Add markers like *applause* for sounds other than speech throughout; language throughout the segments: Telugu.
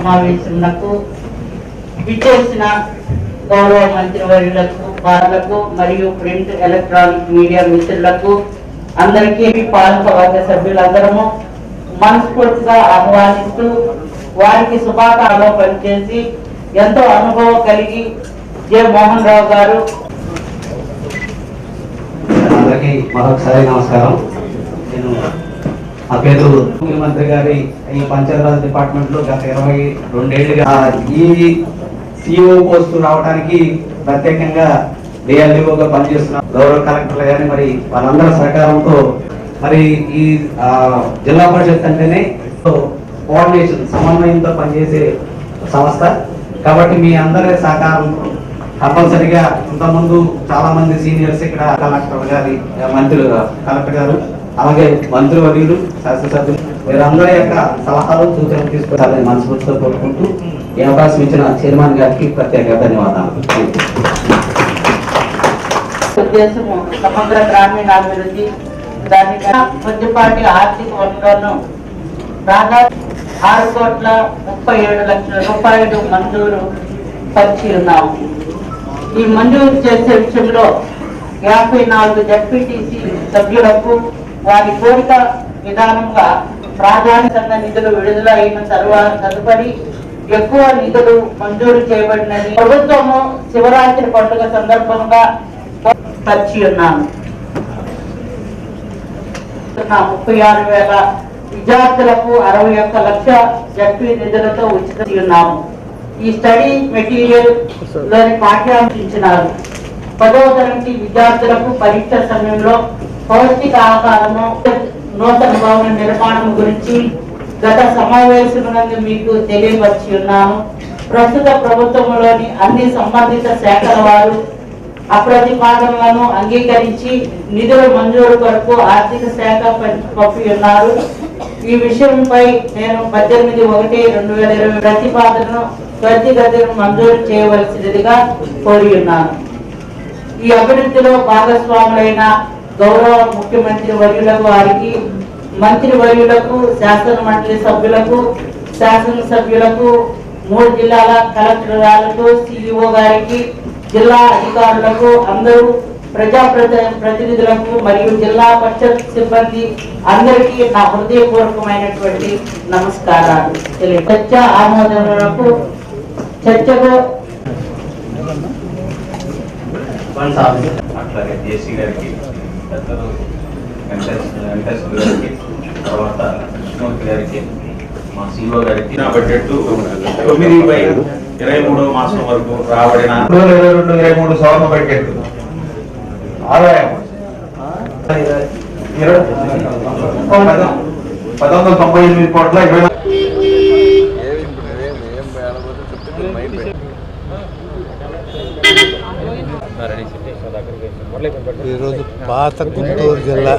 సమావేశములకు విచ్చేసిన గౌరవ మంత్రివర్యులకు వారులకు మరియు ప్రింట్ ఎలక్ట్రానిక్ మీడియా మిత్రులకు అందరికీ పాలక వర్గ సభ్యులందరము మనస్ఫూర్తిగా ఆహ్వానిస్తూ వారికి శుభాకాంక్షలు పనిచేసి ఎంతో అనుభవం కలిగి జె. మోహన్ రావు గారు. అందరికీ మరొకసారి నమస్కారం. నేను నా పేరు ముఖ్యమంత్రి గారి ఈ పంచాయతీరాజ్ డిపార్ట్మెంట్లో గత ఇరవై రెండేళ్ళుగా ఈ సిఇఓ పోస్ట్ రావడానికి ప్రత్యేకంగా డిఎల్ఈఓగా పనిచేస్తున్న గౌరవ కలెక్టర్లు కానీ మరి వాళ్ళందరి సహకారంతో మరి ఈ జిల్లా పరిషత్ అంటేనే కోఆర్డినేషన్ సమన్వయంతో పనిచేసే సంస్థ. కాబట్టి మీ అందరి సహకారంతో తప్పనిసరిగా ఇంతకుముందు చాలా మంది సీనియర్స్ ఇక్కడ కలెక్టర్ గారి మంత్రులు కలెక్టర్ గారు అలాగే మంత్రివర్యులు శాసనసభ్యులు వీరందరి యొక్క సలహాలు సూచనలు తీసుకుంటారని మనస్ఫూర్తితో కోరుకుంటూ ఈ అవకాశం ఇచ్చిన చైర్మన్ గారికి ప్రత్యేక ధన్యవాదాలు. ఉద్దేశము సమగ్ర గ్రామీణాభివృద్ధి దాని కొద్దిపాటి ఆర్థిక వనరులను దాదాపు ఆరు కోట్ల ముప్పై ఏడు లక్షల రూపాయలు మంజూరు పరిచి ఉన్నాము. ఈ మంజూరు చేసే విషయంలో యాభై నాలుగు జడ్పీటీసీ సభ్యులకు వారి కోరిక విధానంగా ప్రాధాన్యత నిధులు విడుదల అయిన తరువాత తదుపరి ఎక్కువ నిధులు మంజూరు చేయబడినది. ప్రభుత్వము శివరాత్రి పండుగ సందర్భంగా పరిచి ఉన్నాను. ముప్పై ఆరు వేల విద్యార్థులకు అరవై ఒక్క లక్ష జడ్పీ నిధులతో ఉచిత ఉన్నాము. ఈ స్టడీ మెటీరియల్లోని పాఠ్యాంశించినారు పదవ తరగతి విద్యార్థులకు పరీక్ష సమయంలో పౌష్టిక ఆహారము నూతన భవన నిర్మాణం గురించి గత సమావేశమునందు మీకు తెలియపరిచి ఉన్నాను ప్రస్తుత ప్రభుత్వంలోని అన్ని సంబంధిత శాఖల వారు అప్రతిపాదనలను అంగీకరించి నిధుల మంజూరు కొరకు ఆర్థిక శాఖ పంపి ఉన్నారు. ఈ విషయంపై నేను పద్దెనిమిది ఒకటి రెండు వేల ఇరవై ప్రతిపాదనను త్వరితగతిన మంజూరు చేయవలసినదిగా కోరి ఉన్నాను. ఈ అభివృద్ధిలో భాగస్వాములైన గౌరవ ముఖ్యమంత్రి వర్యులకు వారికి మంత్రి వర్యులకు శాసన మండలి సభ్యులకు శాసనసభ్యులకు మూడు జిల్లాల కలెక్టర్లకు సిఇఓ గారికి జిల్లా అధికారులకు అందరూ ప్రజా ప్రతి- ప్రతినిధులకు మరియు జిల్లా పరిషత్ సిబ్బంది అందరికీ నా హృదయపూర్వకమైనటువంటి నమస్కారాలు. తెలియ చర్చ ఆమోదనకు చర్చకు అట్లాగే జేసీ గారికి పెద్దలు వెంకటేశ్వర గారికి తర్వాత కృష్ణమూర్తి గారికి మా సిఇఓ గారికి నా బడ్జెట్ తొమ్మిది బై ఇరవై మూడో మాసం వరకు రాబడిన రెండు ఇరవై రెండు ఇరవై మూడు సవర్ణ బడ్జెట్ ఆదాయం పంతొమ్మిది వందల తొంభై ఎనిమిది కోట్ల ఇరవై నాలుగు ఈరోజు పాత గుంటూరు జిల్లా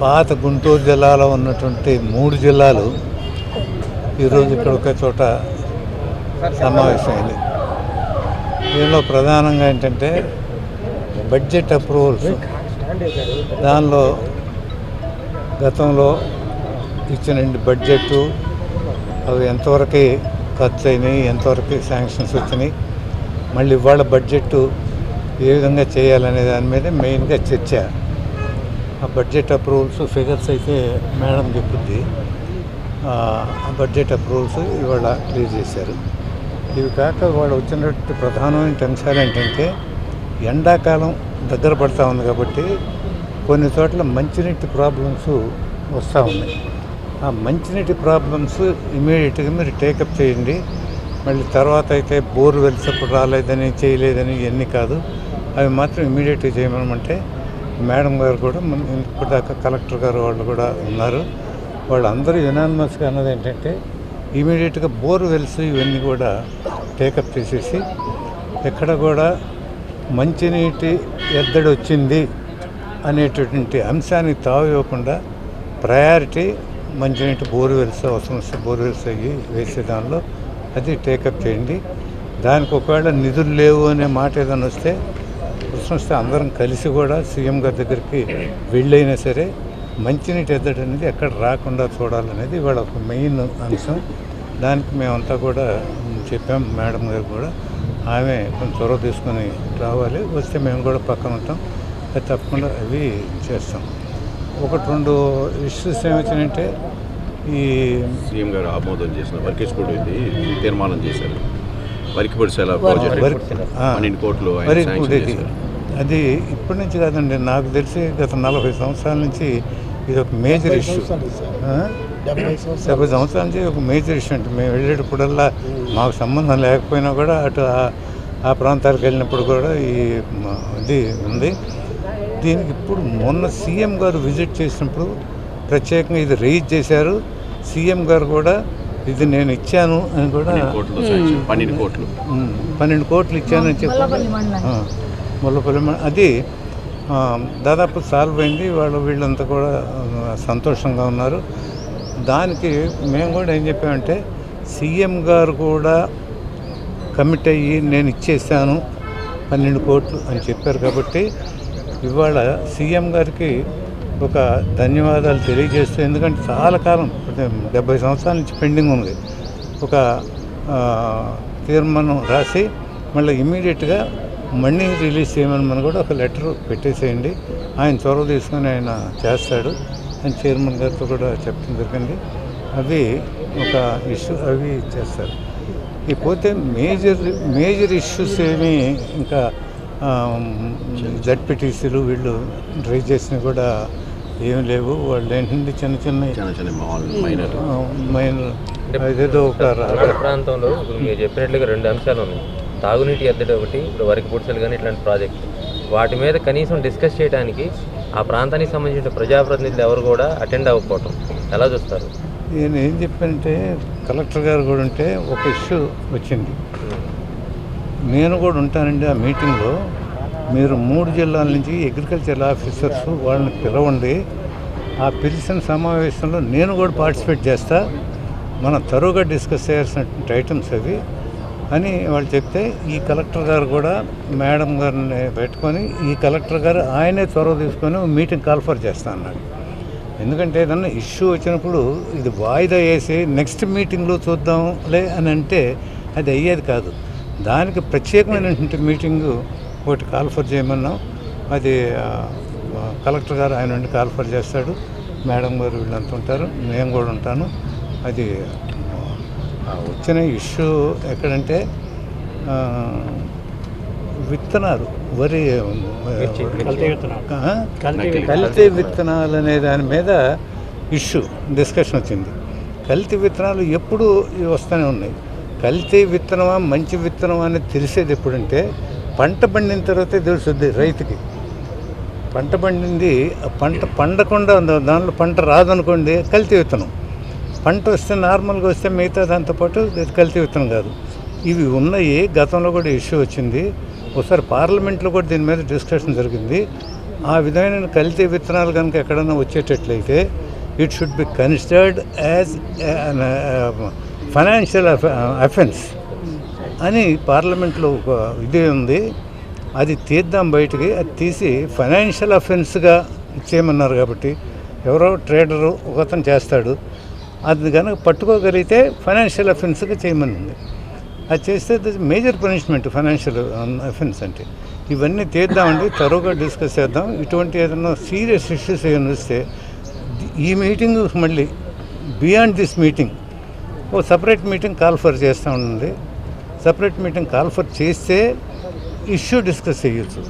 పాత గుంటూరు జిల్లాలో ఉన్నటువంటి మూడు జిల్లాలు ఈరోజు ఇక్కడ ఒక చోట సమావేశమైంది దీనిలో ప్రధానంగా ఏంటంటే బడ్జెట్ అప్రూవల్స్. దానిలో గతంలో ఇచ్చిన బడ్జెట్ అవి ఎంతవరకు ఖర్చు అయినాయి ఎంతవరకు శాంక్షన్స్ వచ్చినాయి మళ్ళీ ఇవాళ బడ్జెట్ ఏ విధంగా చేయాలనే దాని మీద మెయిన్గా చర్చ. ఆ బడ్జెట్ అప్రూవల్స్ ఫిగర్స్ అయితే మేడం చెప్పుద్ది ఆ బడ్జెట్ అప్రూవల్స్ ఇవాళ క్లియర్ చేశారు. ఇవి కాక వాళ్ళు వచ్చినటువంటి ప్రధానమైన అంశాలు ఏంటంటే ఎండాకాలం దగ్గర పడతా ఉంది కాబట్టి కొన్ని చోట్ల మంచినీటి ప్రాబ్లమ్స్ వస్తూ ఉన్నాయి. ఆ మంచినీటి ప్రాబ్లమ్స్ ఇమీడియట్గా మీరు టేకప్ చేయండి. మళ్ళీ తర్వాత అయితే బోర్ వెల్స్ అప్పుడు రాలేదని చేయలేదని ఇవన్నీ కాదు. అవి మాత్రం ఇమీడియట్గా చేయమనమంటే మేడం గారు కూడా మన- ఇప్పటిదాకా కలెక్టర్ గారు వాళ్ళు కూడా ఉన్నారు. వాళ్ళందరూ యునానిమస్గా అన్నది ఏంటంటే ఇమీడియట్గా బోర్ వెల్స్ ఇవన్నీ కూడా టేకప్ చేసేసి ఎక్కడ కూడా మంచినీటి ఎద్దడి వచ్చింది అనేటటువంటి అంశాన్ని తావివ్వకుండా ప్రయారిటీ మంచినీటి బోర్వెల్స్ అవసరం వస్తే బోర్వెల్స్ అయ్యి వేసే దానిలో అది టేకప్ చేయండి. దానికి ఒకవేళ నిధులు లేవు అనే మాట ఏదైనా వస్తే అవసరం వస్తే అందరం కలిసి కూడా సీఎం గారి దగ్గరికి వెళ్ళైనా సరే మంచినీటి ఎద్దడి అనేది ఎక్కడ రాకుండా చూడాలనేది ఇవాళ ఒక మెయిన్ అంశం. దానికి మేమంతా కూడా చెప్పాం మేడం గారు కూడా ఆమె కొంచెం చొరవ తీసుకొని రావాలి వస్తే మేము కూడా పక్కన ఉంటాం. అది తప్పకుండా అవి చేస్తాం. ఒకటి రెండు ఇష్యూస్ ఏమొచ్చినాయంటే ఈ సీఎం గారు ఆమోదం చేసిన వర్కేశ్పూడి ఇది తీర్మానం చేశారు. వరికి సెల ప్రాజెక్ట్. పన్నెండు కోట్లు. అది ఇప్పటి నుంచి కాదండి నాకు తెలిసి గత నలభై సంవత్సరాల నుంచి ఇది ఒక మేజర్ ఇష్యూ. డెబ్బై సంవత్సరాల. నుంచి ఒక మేజర్ ఇష్యూ అంటే మేము వెళ్ళేటప్పుడల్లా మాకు సంబంధం లేకపోయినా కూడా అటు ఆ- ప్రాంతాలకు వెళ్ళినప్పుడు కూడా ఈ ఇది ఉంది. దీనికి ఇప్పుడు మొన్న సీఎం గారు విజిట్ చేసినప్పుడు ప్రత్యేకంగా ఇది రైజ్ చేశారు. సీఎం గారు కూడా ఇది నేను ఇచ్చాను అని కూడా పన్నెండు కోట్లు పన్నెండు కోట్లు. కోట్లు ఇచ్చానని చెప్పి ముల్లపల్లి. అది ఆ, దాదాపు సాల్వ్ అయింది. వాళ్ళు వీళ్ళంతా కూడా సంతోషంగా ఉన్నారు. దానికి మేము కూడా ఏం చెప్పామంటే సీఎం గారు కూడా కమిట్ అయ్యి నేను ఇచ్చేసాను పన్నెండు కోట్లు అని చెప్పారు కాబట్టి ఇవాళ సీఎం గారికి ఒక ధన్యవాదాలు తెలియజేస్తే ఎందుకంటే చాలా కాలం డెబ్బై సంవత్సరాల నుంచి పెండింగ్ ఉంది. ఒక తీర్మానం రాసి మళ్ళీ ఇమీడియట్గా మనీ రిలీజ్ చేయమని మనం కూడా ఒక లెటర్ పెట్టేసేయండి. ఆయన చొరవ తీసుకొని ఆయన చేస్తాడు అని చైర్మన్ గారితో కూడా చెప్పడం జరిగింది. అవి ఒక ఇష్యూ అవి చేస్తారు. ఇకపోతే మేజర్ మేజర్ ఇష్యూస్ ఏమి ఇంకా జడ్పీటీసీలు వీళ్ళు రైజ్ చేసినవి కూడా ఏమి లేవు. వాళ్ళు ఏంటంటే చిన్న చిన్న మైనర్. ఒక ప్రాంతంలో ఇప్పుడు మీరు చెప్పినట్లుగా రెండు అంశాలు ఉన్నాయి. తాగునీటి ఎద్దడి ఒకటి ఇప్పుడు వరికి పుడిసెలు కానీ ఇట్లాంటి ప్రాజెక్టులు వాటి మీద కనీసం డిస్కస్ చేయడానికి ఆ ప్రాంతానికి సంబంధించిన ప్రజాప్రతినిధులు ఎవరు కూడా అటెండ్ అవ్వకపోవటం. ఎలా చూస్తారు? నేను ఏం చెప్పానంటే కలెక్టర్ గారు కూడా ఉంటే ఒక ఇష్యూ వచ్చింది. నేను కూడా ఉంటానండి ఆ మీటింగ్లో. మీరు మూడు జిల్లాల నుంచి అగ్రికల్చర్ ఆఫీసర్స్ వాళ్ళని పిలవండి. ఆ పిలిచిన సమావేశంలో నేను కూడా పార్టిసిపేట్ చేస్తా. మనం తరువుగా డిస్కస్ చేయాల్సినటువంటి ఐటమ్స్ అవి అని వాళ్ళు చెప్తే ఈ కలెక్టర్ గారు కూడా మేడం గారిని పెట్టుకొని ఈ కలెక్టర్ గారు ఆయనే చొరవ తీసుకొని మీటింగ్ కాల్ఫర్ చేస్తా అన్నాడు. ఎందుకంటే ఏదన్నా ఇష్యూ వచ్చినప్పుడు ఇది వాయిదా వేసి నెక్స్ట్ మీటింగ్లో చూద్దాంలే అని అంటే అది అయ్యేది కాదు. దానికి ప్రత్యేకమైనటువంటి మీటింగు ఒకటి కాల్ఫర్ చేయమన్నాం. అది కలెక్టర్ గారు ఆయన నుండి కాల్ఫర్ చేస్తాడు. మేడం గారు వీళ్ళంతా ఉంటారు. నేను కూడా ఉంటాను. అది ఆ, వచ్చిన ఇష్యూ ఎక్కడంటే ఆ, విత్తనాలు వరి? కల్తీ విత్తనాలు. అనే దాని మీద ఇష్యూ డిస్కషన్ వచ్చింది. కల్తీ విత్తనాలు ఎప్పుడు వస్తూనే ఉన్నాయి. కల్తీ విత్తనమా మంచి విత్తనమా అనేది తెలిసేది ఎప్పుడంటే పంట పండిన తర్వాతే తెలుస్తుంది రైతుకి. పంట పండింది పంట పండకుండా దానిలో పంట రాదనుకోండి కల్తీ విత్తనం. పంట వస్తే నార్మల్గా వస్తే మిగతా దాంతో పాటు కల్తీ విత్తనం కాదు. ఇవి ఉన్నాయి గతంలో కూడా ఇష్యూ వచ్చింది. ఒకసారి పార్లమెంట్లో కూడా దీని మీద డిస్కషన్ జరిగింది. ఆ విధమైన కల్తీ విత్తనాలు కనుక ఎక్కడైనా వచ్చేటట్లయితే it should be considered as financial offence. అని పార్లమెంట్లో ఒక ఇది ఉంది. అది తీద్దాం బయటికి. అది తీసి ఫైనాన్షియల్ అఫెన్స్గా చేయమన్నారు కాబట్టి ఎవరో ట్రేడరు ఒకతను చేస్తాడు. అది కనుక పట్టుకోగలిగితే ఫైనాన్షియల్ అఫెన్స్గా చేయమనింది. అది చేస్తే మేజర్ పనిష్మెంట్ ఫైనాన్షియల్ అఫెన్స్ అంటే. ఇవన్నీ తీద్దామండి తరువుగా డిస్కస్ చేద్దాం. ఇటువంటి ఏదైనా సీరియస్ ఇష్యూస్ ఏమైనా వస్తే ఈ మీటింగ్ మళ్ళీ బియాండ్ దిస్ మీటింగ్. ఓ సపరేట్ మీటింగ్ కాల్ఫర్ చేస్తూ ఉంది సపరేట్ మీటింగ్ కాల్ఫర్ చేస్తే ఇష్యూ డిస్కస్ చేయొచ్చు.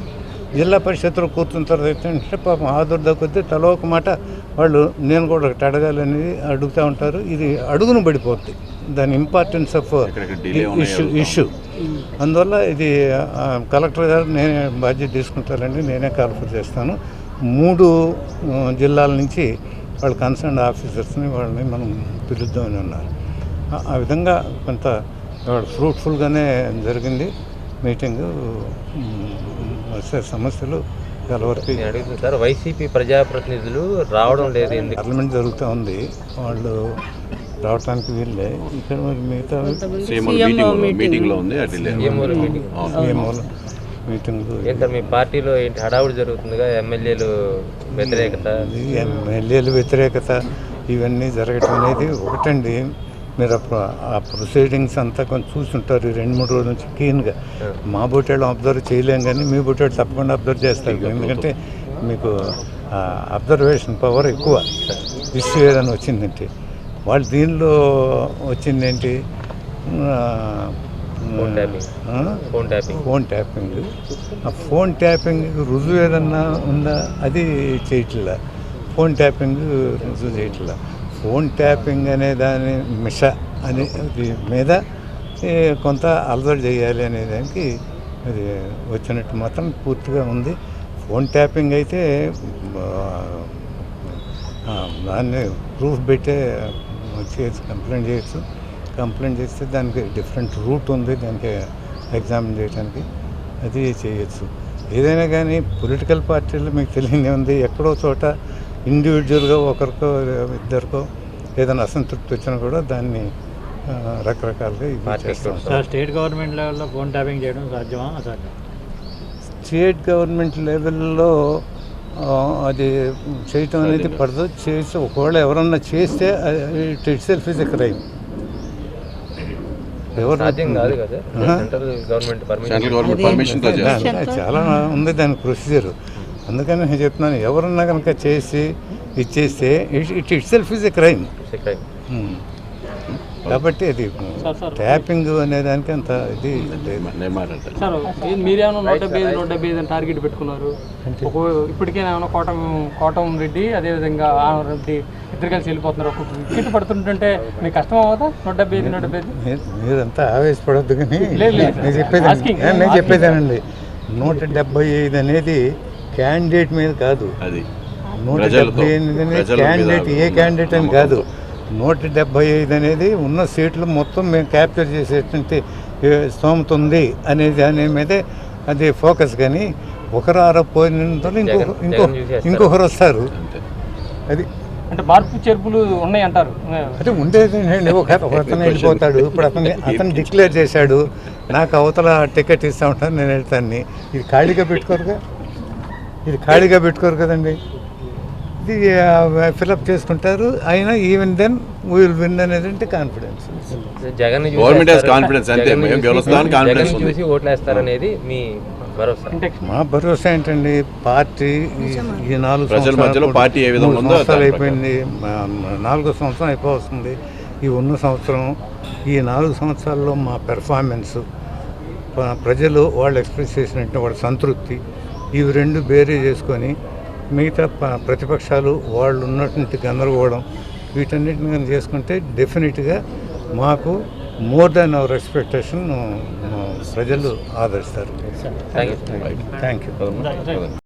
జిల్లా పరిషత్లో కూర్చున్న తర్వాత ఏంటంటే పాపం ఆదుర్దా కొద్దీ తలో ఒక మాట వాళ్ళు నేను కూడా ఒకటి అడగాలని అడుగుతూ ఉంటారు. ఇది అడుగును పడిపోద్ది. దాని ఇంపార్టెన్స్ ఆఫ్ ఇష్యూ ఇష్యూ అందువల్ల ఇది కలెక్టర్ గారు నేనే బాధ్యత తీసుకుంటారండి. నేనే కాల్ఫర్ చేస్తాను. మూడు జిల్లాల నుంచి వాళ్ళ కన్సర్న్ ఆఫీసర్స్ని వాళ్ళని మనం పిలుద్దామని ఉన్నారు ఆ విధంగా కొంత ఫ్రూట్ఫుల్గానే జరిగింది. మీటింగు సమస్యలు చాలా వరకు నేను అడుగుతుంది సార్ వైసీపీ ప్రజాప్రతినిధులు రావడం లేదు ఎందుకు? పార్లమెంట్ జరుగుతూ ఉంది. వాళ్ళు రావటానికి వీళ్ళే ఇక్కడ మరి మిగతా ఉంది మీటింగ్లు సార్ మీ పార్టీలో ఏంటి హడావుడి జరుగుతుందిగా? ఎమ్మెల్యేలు వ్యతిరేకత? ఎమ్మెల్యేల వ్యతిరేకత ఇవన్నీ జరగటం అనేది ఒకటండి. మీరు అప్పుడు ఆ ప్రొసీడింగ్స్ అంతా కొంచెం చూసుంటారు. ఈ రెండు మూడు రోజుల నుంచి క్లీన్గా మా బొట్టేళ్ళు అబ్జర్వ్ చేయలేం కానీ మీ బొట్టేళ్ళు తప్పకుండా అబ్జర్వ్ చేస్తారు. ఎందుకంటే మీకు అబ్జర్వేషన్ పవర్ ఎక్కువ. ఇష్యూ ఏదైనా వచ్చిందంటే. వాళ్ళు దీనిలో వచ్చిందేంటి? Phone tapping. Phone tapping phone tapping ఆ ఫోన్ ట్యాపింగ్ రుజువు ఏదన్నా ఉందా? అది చేయట్లా ఫోన్ ట్యాపింగ్ రుజువు చేయట్లా ఫోన్ ట్యాపింగ్ అనే దాని మిష అనే మీద కొంత అలజడి చేయాలి అనే దానికి అది వచ్చినట్టు మాత్రం పూర్తిగా ఉంది. ఫోన్ ట్యాపింగ్ అయితే దాన్ని ప్రూఫ్ పెట్టే చేయొచ్చు కంప్లైంట్ చేయొచ్చు. కంప్లైంట్ చేస్తే దానికి డిఫరెంట్ రూట్ ఉంది దానికి ఎగ్జామిన్ చేయడానికి అది చేయొచ్చు. ఏదైనా కానీ పొలిటికల్ పార్టీలు మీకు తెలియని ఉంది ఎక్కడో చోట ఇండివిజువల్గా ఒకరికో ఇద్దరికో ఏదైనా అసంతృప్తి వచ్చినా కూడా దాన్ని రకరకాలుగా సార్ స్టేట్ గవర్నమెంట్ లెవెల్లో ఫోన్ ట్యాపింగ్ చేయడం సాధ్యమా? అసాధ్యం. స్టేట్ గవర్నమెంట్ లెవెల్లో అది చేయటం అనేది పడదు. చేసి ఒకవేళ ఎవరన్నా చేస్తే it itself is a crime. చాలా ఉంది దాని ప్రొసీజర్. అందుకని నేను చెప్తున్నాను ఎవరన్నా కనుక చేసి ఇచ్చేస్తే it itself is a crime కాబట్టి అది ట్యాపింగ్ అనే దానికి అంత ఇది సార్ మీరేమన్నా నూట డెబ్బై ఐదు నూట డెబ్బై ఐదు అని టార్గెట్ పెట్టుకున్నారు? ఒక ఇప్పటికేమన్నా కోటం కోటం రెడ్డి అదేవిధంగా రెడ్డి ఇద్దరు కలిసి వెళ్ళిపోతున్నారు. ఒక వికెట్ పడుతుంటుంటే మీకు కష్టం అవ్వదా? నూట డెబ్బై ఐదు నూట డెబ్బై ఐదు? మీరు- మీరంతా ఆవేశపడద్దు కానీ. నేను చెప్పేదానండి నూట డెబ్బై ఐదు అనేది క్యాండిడేట్ మీద కాదు. అది. నూట డెబ్బై ఎనిమిది క్యాండిడేట్ ఏ క్యాండిడేట్ అని కాదు. నూట డెబ్బై ఐదు అనేది ఉన్న సీట్లు మొత్తం మేము క్యాప్చర్ చేసేటువంటి స్తోమత ఉంది అనే దాని మీదే అది ఫోకస్ కానీ ఒకరు ఆరపోయినంత ఇంకొక ఇంకో. ఇంకొకరు వస్తారు. అది అంటే మార్పు చేర్పులు ఉన్నాయి అంటారు అంటే ఉండేది ఏంటండి ఒక ఒక అతను వెళ్ళిపోతాడు. ఇప్పుడు *laughs* అతను అతను డిక్లేర్ చేశాడు. నాకు అవతల టికెట్ ఇస్తా ఉంటాను నేను వెళ్తాను ఇది ఖాళీగా పెట్టుకోరుగా? ఇది ఖాళీగా పెట్టుకోరు కదండి. ఇది ఫిలప్ చేసుకుంటారు. అయినా ఈవెన్ దెన్ విల్ విన్ అనేది అంటే కాన్ఫిడెన్స్. జగన్ has confidence అంతే. ఉంది. చూసి ఓట్లు వేస్తారనేది మీ భరోసా. మా భరోసా ఏంటండి? పార్టీ ఈ- ఈ నాలుగు ప్రజల సంవత్సరాలు పార్టీ ఏ విధంగా సంవత్సరాలు అయిపోయింది. నాలుగో సంవత్సరం అయిపోతుంది ఈ ఉన్న సంవత్సరం ఈ నాలుగు సంవత్సరాల్లో మా పెర్ఫార్మెన్స్ ప్రజలు వాళ్ళు ఎక్స్ప్రెస్ చేసినట్టు వాళ్ళ సంతృప్తి ఇవి రెండు బేరీ చేసుకొని మిగతా ప- ప్రతిపక్షాలు వాళ్ళు ఉన్నటువంటి గందరగోళం వీటన్నిటిని కనుక చేసుకుంటే డెఫినెట్గా మాకు మోర్ దాన్ అవర్ ఎక్స్పెక్టేషన్ ప్రజలు ఆదరిస్తారు. Thank you